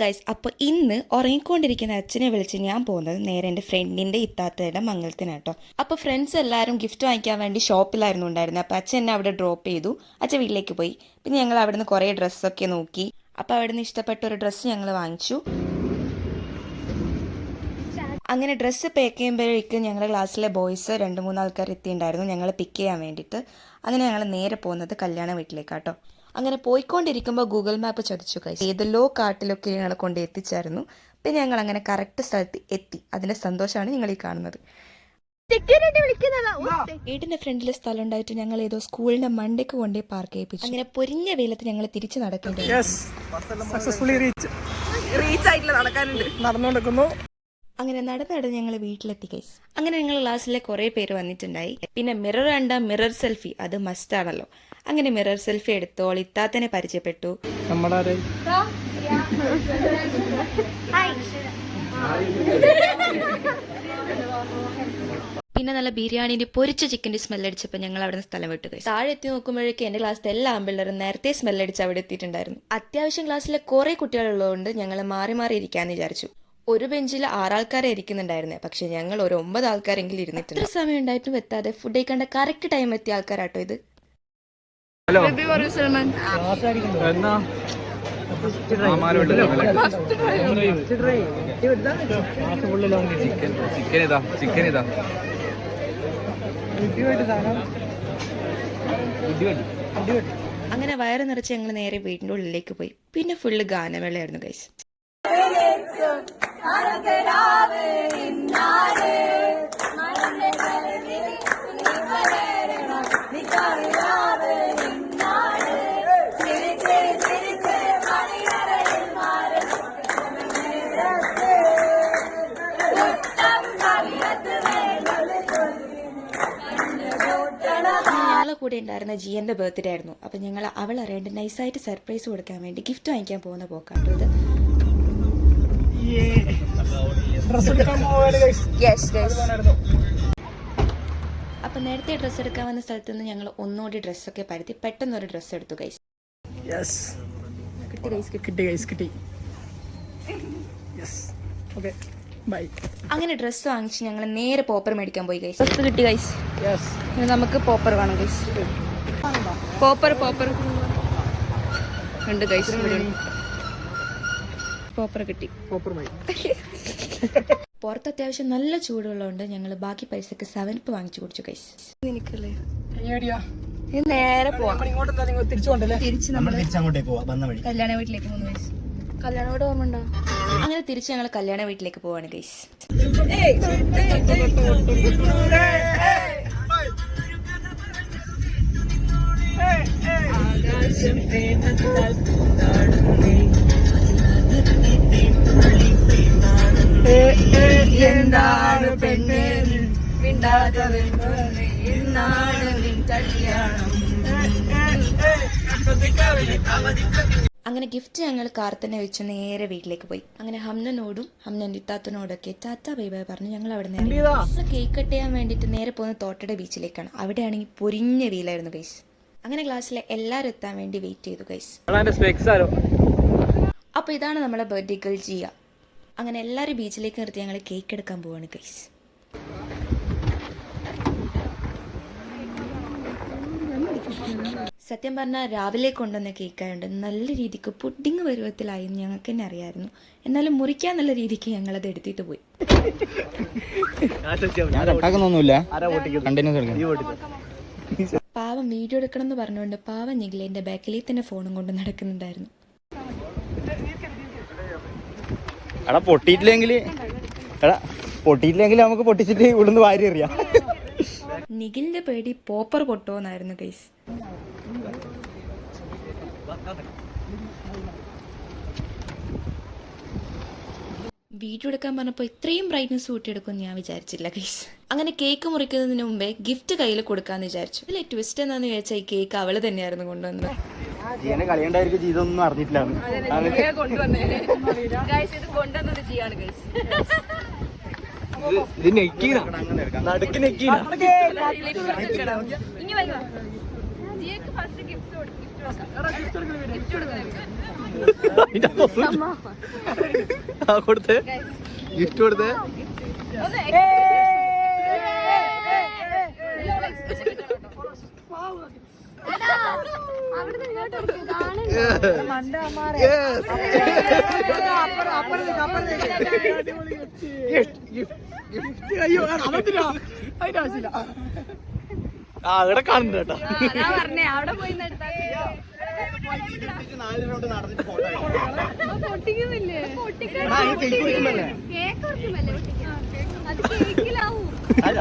Guys അപ്പോൾ ഇന്ന് ഉറങ്ങിക്കൊണ്ടിരിക്കുന്ന അച്ഛനെ വിളിച്ച് ഞാൻ പോകുന്നത് നേരെ എന്റെ ഫ്രണ്ടിന്റെ ഇത്താത്തയുടെ മംഗളത്തിനാട്ടോ അപ്പോൾ ഫ്രണ്ട്സ് എല്ലാവരും ഗിഫ്റ്റ് വാങ്ങിക്കാൻ വേണ്ടി ഷോപ്പിലായിരുന്നു ഉണ്ടായിരുന്നത് അപ്പോൾ അച്ഛൻ എന്നെ അവിടെ ഡ്രോപ്പ് ചെയ്തു. അച്ഛൻ വീട്ടിലേക്ക് പോയി. പിന്നെ ഞങ്ങൾ അവിടുന്ന് കുറേ ഡ്രസ്സൊക്കെ നോക്കി. അപ്പോൾ അവിടുന്ന് ഇഷ്ടപ്പെട്ട ഒരു ഡ്രസ്സ് ഞങ്ങൾ വാങ്ങിച്ചു. അങ്ങനെ ഡ്രസ്സ് പാക്ക് ചെയ്യുമ്പോഴേക്കും ഞങ്ങളുടെ ക്ലാസ്സിലെ ബോയ്സ് രണ്ട് മൂന്ന് ആൾക്കാർ എത്തിയിട്ടുണ്ടായിരുന്നു ഞങ്ങൾ പിക്ക് ചെയ്യാൻ വേണ്ടിയിട്ട്. അങ്ങനെ ഞങ്ങൾ നേരെ പോകുന്നത് കല്യാണ വീട്ടിലേക്കാട്ടോ അങ്ങനെ പോയിക്കൊണ്ടിരിക്കുമ്പോൾ ഗൂഗിൾ മാപ്പ് ചതിച്ചു കഴിച്ചു ഏതെല്ലോ കാട്ടിലൊക്കെ ഞങ്ങൾ കൊണ്ട് എത്തിച്ചായിരുന്നു. പിന്നെ ഞങ്ങൾ അങ്ങനെ കറക്റ്റ് സ്ഥലത്ത് എത്തി. അതിന്റെ സന്തോഷമാണ് ഞങ്ങൾ ഈ കാണുന്നത്. വീടിന്റെ ഫ്രണ്ടിലെ സ്ഥലം ഉണ്ടായിട്ട് ഞങ്ങൾ ഏതോ സ്കൂളിന്റെ മണ്ടയ്ക്ക് കൊണ്ടേ പാർക്ക് ചെയ്യിപ്പിച്ചു അങ്ങനെ പൊരിഞ്ഞ വെയിലത്ത് ഞങ്ങൾ തിരിച്ചു നടക്കേണ്ടി വന്നു. സക്സസ്ഫുള്ളി റീച്ച് റീച്ച് ആയിട്ടില്ല നടക്കാനുണ്ട്. നടന്നുകൊണ്ടിരിക്കുന്നു. അങ്ങനെ നടന്ന് നടന്ന് ഞങ്ങൾ വീട്ടിലെത്തി ഗൈസ് അങ്ങനെ ഞങ്ങൾ ക്ലാസ്സിലെ കുറേ പേര് വന്നിട്ടുണ്ടായി. പിന്നെ മിറർ കണ്ട മിറർ സെൽഫി അത് മസ്റ്റ് ആണല്ലോ. അങ്ങനെ മിറർ സെൽഫി എടുത്തു ഓൾ ഇത്താത്തനെ പരിചയപ്പെട്ടു? പിന്നെ നല്ല ബിരിയാണിന്റെ പൊരിച്ച ചിക്കന്റെ സ്മെല്ലടിച്ചപ്പോൾ ഞങ്ങൾ അവിടെ നിന്ന് സ്ഥലം വിട്ടു കഴിച്ചു താഴെ എത്തി നോക്കുമ്പോഴേക്കും എന്റെ ക്ലാസ്സിലെ എല്ലാ ആമ്പിള്ളേരും നേരത്തെ സ്മെല്ലടിച്ച് അവിടെ എത്തിയിട്ടുണ്ടായിരുന്നു. അത്യാവശ്യം ക്ലാസ്സിലെ കുറേ കുട്ടികളുള്ളതുകൊണ്ട് ഞങ്ങൾ മാറി മാറി ഇരിക്കാന്ന് വിചാരിച്ചു. ഒരു ബെഞ്ചിൽ ആറാൾക്കാരെ ഇരിക്കുന്നുണ്ടായിരുന്നേ. പക്ഷെ ഞങ്ങൾ ഒരു ഒമ്പത് ആൾക്കാരെങ്കിലും ഇരുന്നിട്ടുണ്ട്. എത്ര സമയം ഉണ്ടായിട്ടും എത്താതെ ഫുഡ് കഴിക്കേണ്ട കറക്റ്റ് ടൈം എത്തിയ ആൾക്കാരാട്ടോ ഇത്. സൽമാൻ. എന്നാ? ചിക്കൻ. ഇതാ. ചിക്കൻ ഇതാ. അങ്ങനെ വയറ് നിറച്ച് ഞങ്ങൾ നേരെ വീടിന്റെ ഉള്ളിലേക്ക് പോയി. പിന്നെ ഫുള്ള് ഗാനമേളയായിരുന്നു ഗൈസ് കൂടെ ഉണ്ടായിരുന്ന ജിയന്റെ ബർത്ത്ഡേ ആയിരുന്നു. അപ്പൊ ഞങ്ങൾ അവൾ അറിയാണ്ട് നൈസായിട്ട് സർപ്രൈസ് കൊടുക്കാൻ വേണ്ടി ഗിഫ്റ്റ് വാങ്ങിക്കാൻ പോകുന്ന പോക്കാട്ടോ ഇത് അപ്പൊ നേരത്തെ ഡ്രസ്സ് എടുക്കാൻ വന്ന സ്ഥലത്ത് നിന്ന് ഞങ്ങൾ ഒന്നുകൂടി ഡ്രസ്സൊക്കെ പരത്തി പെട്ടെന്ന് ഒരു ഡ്രസ്സ് എടുത്തു ഗൈസ്. കിട്ടി കിട്ടി. യെസ് ഓക്കെ ബൈ അങ്ങനെ ഡ്രസ്സ് വാങ്ങിച്ച് ഞങ്ങൾ നേരെ പോപ്പർ മേടിക്കാൻ പോയി ഗൈസ് കിട്ടി ഗൈസ് യെസ് ഇനി നമുക്ക് പോപ്പർ വേണം ഗൈസ് പോപ്പർ പോപ്പർ ഉണ്ട് ഗൈസ് ഇവിടെ പോപ്പർ കിട്ടി. പുറത്ത് അത്യാവശ്യം നല്ല ചൂടുള്ളതുകൊണ്ട് ഞങ്ങൾ ബാക്കി പൈസക്ക് സെവൻപ്പ് വാങ്ങിച്ചു കുടിച്ചു നേരെ പോവാം. തിരിച്ചു നമ്മൾ കല്യാണ വീട്ടിലേക്ക് കല്യാണ വീട് ഓർമ്മ ഉണ്ടോ അങ്ങനെ തിരിച്ച് ഞങ്ങൾ കല്യാണ വീട്ടിലേക്ക് പോവാണ് ഗൈസ് എന്താണ് പെണ്ണേ? മിണ്ടാതെ എന്നാണ് നിൻ കല്യാണം. അങ്ങനെ ഗിഫ്റ്റ് ഞങ്ങൾ കാർ തന്നെ വെച്ച് നേരെ വീട്ടിലേക്ക് പോയി. അങ്ങനെ ഹംനനോടും ഹംനന്റെ ഇത്താത്തനോടൊക്കെ ടാറ്റ ബൈ ബൈ പറഞ്ഞു ഞങ്ങൾ അവിടെ നിന്ന് കേക്ക് കട്ട് ചെയ്യാൻ വേണ്ടിട്ട് നേരെ പോകുന്ന തോട്ടയുടെ ബീച്ചിലേക്കാണ്. അവിടെയാണെങ്കിൽ പൊരിഞ്ഞ വീലായിരുന്നു ഗൈസ്. അങ്ങനെ ക്ലാസ്സിലെ എല്ലാവരും എത്താൻ വേണ്ടി വെയിറ്റ് ചെയ്തു ഗൈസ്. അപ്പോൾ ഇതാണ് നമ്മളെ ബർത്ത്ഡേ ഗേൾ ജിയ. അങ്ങനെ എല്ലാവരും ബീച്ചിലേക്ക് നിർത്തി ഞങ്ങൾ കേക്ക് എടുക്കാൻ പോവാണ് ഗൈസ് സത്യം പറഞ്ഞാൽ രാവിലെ കൊണ്ടുവന്ന കേക്കായതുകൊണ്ട് നല്ല രീതിക്ക് പുഡിങ് പരുവത്തിലായി എന്ന് ഞങ്ങൾക്ക് തന്നെ അറിയായിരുന്നു. എന്നാലും മുറിക്കാൻ നല്ല രീതിക്ക് അത് എടുത്തിട്ട് പോയി. പാവം വീഡിയോ എടുക്കണം എന്ന് പറഞ്ഞുകൊണ്ട് പാവം നിഖിലേന്റെ ബാക്കിലേ തന്നെ ഫോണും കൊണ്ട് നടക്കുന്നുണ്ടായിരുന്നു. എടാ പൊട്ടിയിട്ടില്ലെങ്കിൽ എടാ പൊട്ടിയിട്ടില്ലെങ്കിൽ നമുക്ക് പൊട്ടിച്ചിട്ട് ഇവിടുന്ന് വാരി എറിയാം. നിഖിലിന്റെ പേടി പോപ്പർ പൊട്ടുമെന്നായിരുന്നു കേസ് വീഡിയോ എടുക്കാൻ പറഞ്ഞപ്പോൾ ഇത്രയും ബ്രൈറ്റ്നസ് കൂട്ടിയെടുക്കുമെന്ന് ഞാൻ വിചാരിച്ചില്ല ഗൈസ് അങ്ങനെ കേക്ക് മുറിക്കുന്നതിന് മുമ്പേ ഗിഫ്റ്റ് കയ്യിൽ കൊടുക്കാന്ന് വിചാരിച്ചു. ഇതിലെ ട്വിസ്റ്റ് എന്താന്ന് ചോദിച്ചാൽ ഈ കേക്ക് അവൾ തന്നെയായിരുന്നു കൊണ്ടുവന്നത്. ജീവനെ കളിയുണ്ടായിരിക്കും ജീതൊന്നും അറിഞ്ഞിട്ടില്ല. ഇത് കൊണ്ടുവന്നത് ചെയ്യാണ് ഗൈസ് ഇത് നെക്കീന നടുക്ക് നെക്കീന ഇനി വൈകാ ജിയക്ക് ഫസ്റ്റ് ഗിഫ്റ്റ് ഗിഫ്റ്റ് ഗിഫ്റ്റ് കൊടുക്കണം അതിന്റെ തൊസ് ആ കൊടുത്തേ. ഗിഫ്റ്റ് കൊടുത്തേ. ആ അവിടെ കാണുന്നുണ്ട് കേട്ടോ. പറഞ്ഞേ അവിടെ പോയി പൊട്ടിക്കുന്നില്ലേ? കേക്ക് ഉറക്കുമല്ലേ അത് കേക്കിലാവൂ അല്ല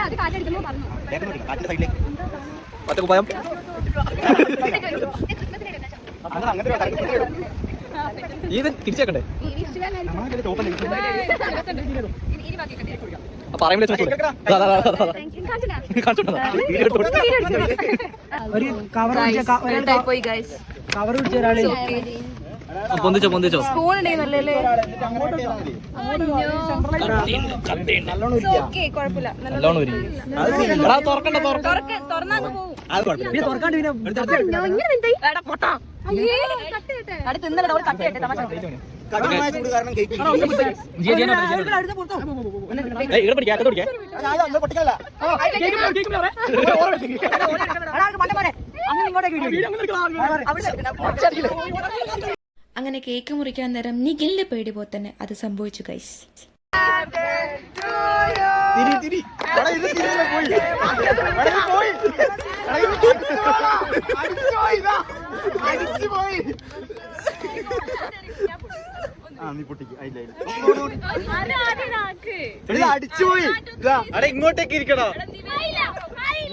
അത് കാറ്റടിക്കുമ്പോ പറഞ്ഞു. കുപ്പായം? ഇത് തിരിച്ചേക്കണ്ടേ പറയുമ്പോൾ കവർ പോയി ഗൈസ് കവർ പിടിച്ച ഒരാൾ പൊന്തിച്ചോ പൊന്തിച്ചോ? സ്പൂൺ ഉണ്ടെങ്കിൽ ഓക്കെ കുഴപ്പമില്ല. നല്ലോണം തുറക്കണ്ട തുറക്ക. തുറന്നു പോവും. അങ്ങനെ കേക്ക് മുറിക്കാൻ നേരം നിഖിലിന്റെ പേടി പോലെ തന്നെ അത് സംഭവിച്ചു ഗൈസ് തിരി തിരി. എടാ, ഇത് തിരിയില്ല, പോയി. എടാ, ഇത് പോയി. എടാ, ഇത് അടിച്ചു പോയി, ഇതാ. അടിച്ചു പോയി. ആ നീ പൊട്ടിക്ക്. അതില്ല ഇത് അടിച്ചു പോയി. ഇതാ. എടാ ഇങ്ങോട്ടേക്ക് ഇരിക്കണോ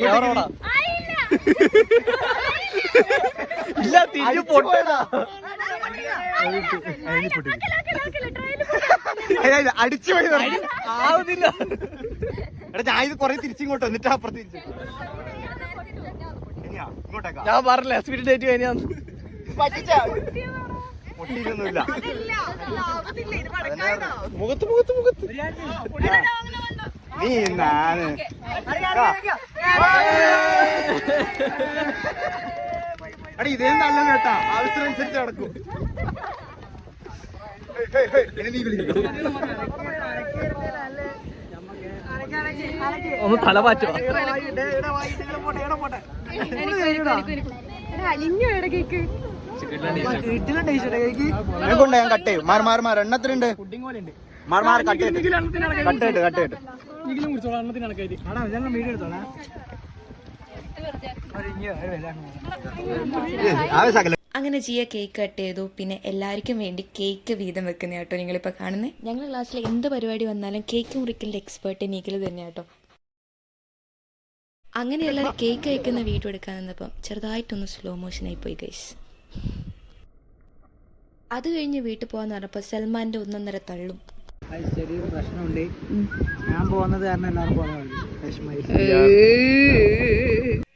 എവിടെടാ? ഇല്ല തിരിഞ്ഞു പൊട്ടടാ. അടിച്ചുപോയി ആവുന്നില്ല. എടാ ഞാൻ ഇത് കൊറേ തിരിച്ചിങ്ങോട്ട് എന്നിട്ട് അപ്പുറത്ത് തിരിച്ചു ഞാൻ പറഞ്ഞില്ല സ്പീഡ് ഡേറ്റ് കഴിഞ്ഞാന്ന് പൊട്ടിയിട്ടൊന്നുമില്ല മുഖത്ത് മുഖത്ത് മുഖത്ത്. നീ നാന് അടി ഇതേ നല്ല കേട്ടാ. ആവശ്യമനുസരിച്ച് നടക്കും. ഹേയ്, ഹേയ്, ഹേയ്, ഇനി നീ വിളിക്ക്. ഒന്ന് തല മാറ്റോ ഞാൻ കൊണ്ട് ഞാൻ കട്ട് ചെയ്യും. മാറി മാർ മാറി. ഉണ്ട് മാറി മാറി കട്ട് ചെയ്ത് കട്ട് ചെയ്ത് കട്ട് ചെയ്ത് നിഖിലും കുടിച്ചോളാം അങ്ങനെ ജിയ കേക്ക് കട്ട് ചെയ്തു. പിന്നെ എല്ലാവർക്കും വേണ്ടി കേക്ക് വീതം വെക്കുന്ന കേട്ടോ നിങ്ങളിപ്പോൾ കാണുന്നത് ഞങ്ങളുടെ ക്ലാസ്സിൽ എന്ത് പരിപാടി വന്നാലും കേക്ക് മുറിക്കലിന്റെ എക്സ്പേർട്ട് നീക്കൽ തന്നെ കേട്ടോ. അങ്ങനെയുള്ള കേക്ക് അയക്കുന്ന വീഡിയോ എടുക്കാൻ നിന്നപ്പം ചെറുതായിട്ടൊന്ന് സ്ലോ മോഷനായി പോയി ഗൈസ് അത് കഴിഞ്ഞ് വീട്ടിൽ പോകാന്ന് പറഞ്ഞപ്പോൾ സൽമാന്റെ ഒന്നൊന്നര തള്ളും. ചെറിയൊരു പ്രശ്നമുണ്ട്. ഞാൻ പോകുന്നത് കാരണം എല്ലാവരും പോകുന്നത്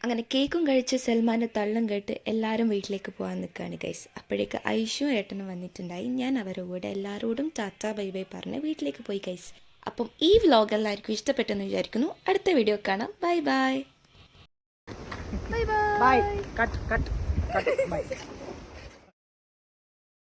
അങ്ങനെ കേക്കും കഴിച്ച് സൽമാന്റെ തള്ളും കേട്ട് എല്ലാവരും വീട്ടിലേക്ക് പോകാൻ നിൽക്കുകയാണ് ഗൈസ് അപ്പോഴേക്ക് ഐഷു ഏട്ടനും വന്നിട്ടുണ്ടായി. ഞാൻ അവരോട് എല്ലാവരോടും ടാറ്റ ബൈ ബൈ പറഞ്ഞ് വീട്ടിലേക്ക് പോയി ഗൈസ് അപ്പം ഈ വ്ലോഗ് എല്ലാവർക്കും ഇഷ്ടപ്പെട്ടെന്ന് വിചാരിക്കുന്നു. അടുത്ത വീഡിയോ കാണാം. Bye bye bye bye cut cut cut bye